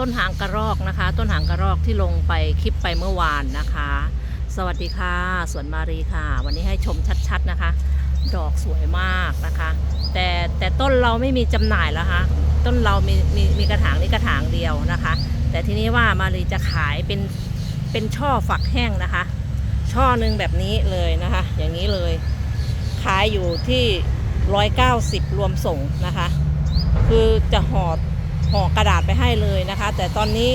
ต้นหางกระรอกนะคะ ต้นหางกระรอกที่ลงไปคลิปไปเมื่อวานนะคะ สวัสดีค่ะสวนมารีค่ะ วันนี้ให้ชมชัดๆนะคะ ดอกสวยมากนะคะ แต่แต่ต้นเราไม่มีจำหน่ายแล้วคะต้นเรามีมีมีกระถางนี้กระถางเดียวนะคะ แต่ทีนี้ว่ามารีจะขายเป็นเป็นช่อฝักแห้งนะคะ ช่อหนึ่งแบบนี้เลยนะคะ อย่างนี้เลย ขายอยู่ที่ 190 รวมส่งนะคะ คือจะห่อ ห่อกระดาษไปให้เลยนะคะ แต่ตอนนี้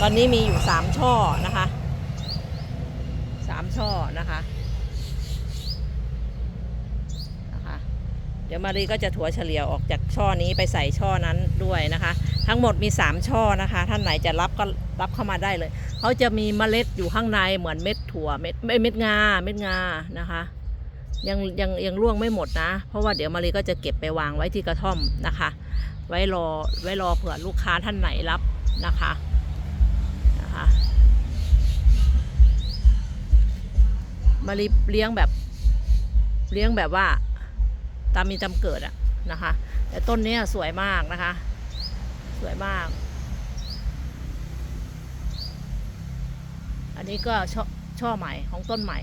ตอนนี้มีอยู่3ช่อนะคะ3ช่อนะคะนะคะ เดี๋ยวมารีก็จะถั่วเฉลี่ยออกจากช่อนี้ไปใส่ช่อนั้นด้วยนะคะ ทั้งหมดมี3ช่อนะคะ ท่านไหนจะรับก็รับเข้ามาได้เลยเขาจะมีเมล็ดอยู่ข้างในเหมือนเม็ดถั่วเม็ดเม็ดงาเม็ดงานะคะ ยังยังยังร่วงไม่หมดนะ เพราะว่าเดี๋ยวมารีก็จะเก็บไปวางไว้ที่กระท่อมนะคะ ไว้รอไว้รอเผื่อลูกค้าท่านไหนรับนะคะนะคะมารีเลี้ยงแบบเลี้ยงแบบว่าตามมีตามเกิดอะนะคะ แต่ต้นนี้สวยมากนะคะ สวยมาก อันนี้ก็ช่อช่อใหม่ของต้นใหม่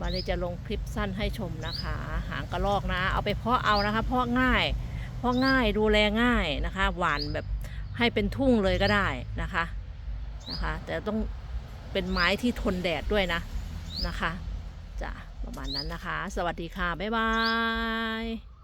มาเลยจะลงคลิปสั้นให้ชมนะคะ หางกระรอกนะ เอาไปเพาะเอานะคะเพาะง่ายเพาะง่ายดูแลง่ายนะคะ หวานแบบให้เป็นทุ่งเลยก็ได้นะคะนะคะ แต่ต้องเป็นไม้ที่ทนแดดด้วยนะนะคะจะประมาณนั้นนะคะ สวัสดีค่ะ บ๊ายบาย